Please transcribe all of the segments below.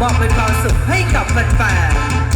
มอบเป็นความสุขให้กับแฟนๆ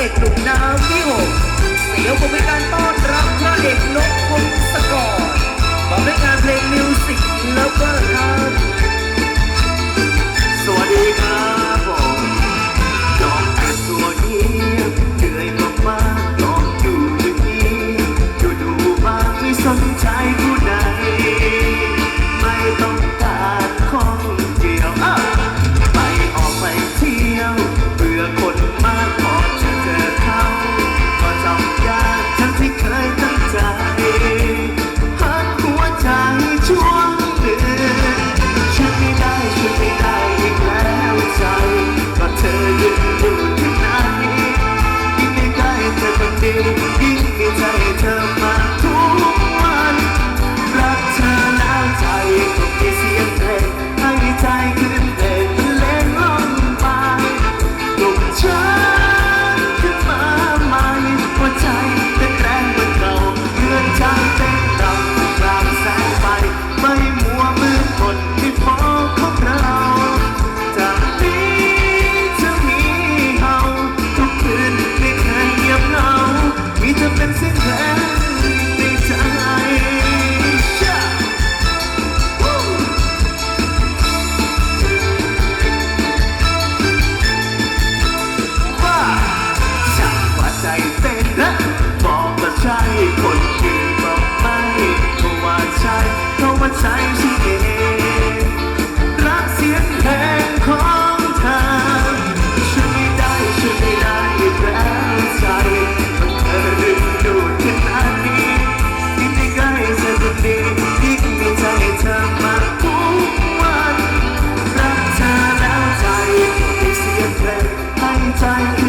เอกหนุ่มน้ำที่หกเสียวผมเป็นการต้อนรับพระเอกนกคงศกรบอกด้วยกานเพลงมิวสิกแล้วก็ครับ feel ยิ่งใจเธอ time.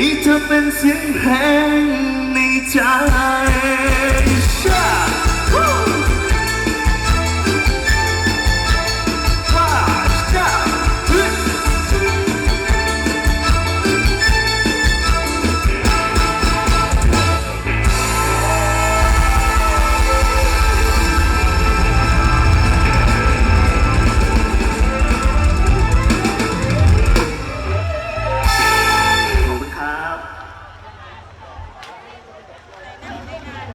มีเธอเป็นเสียงแพงในใจ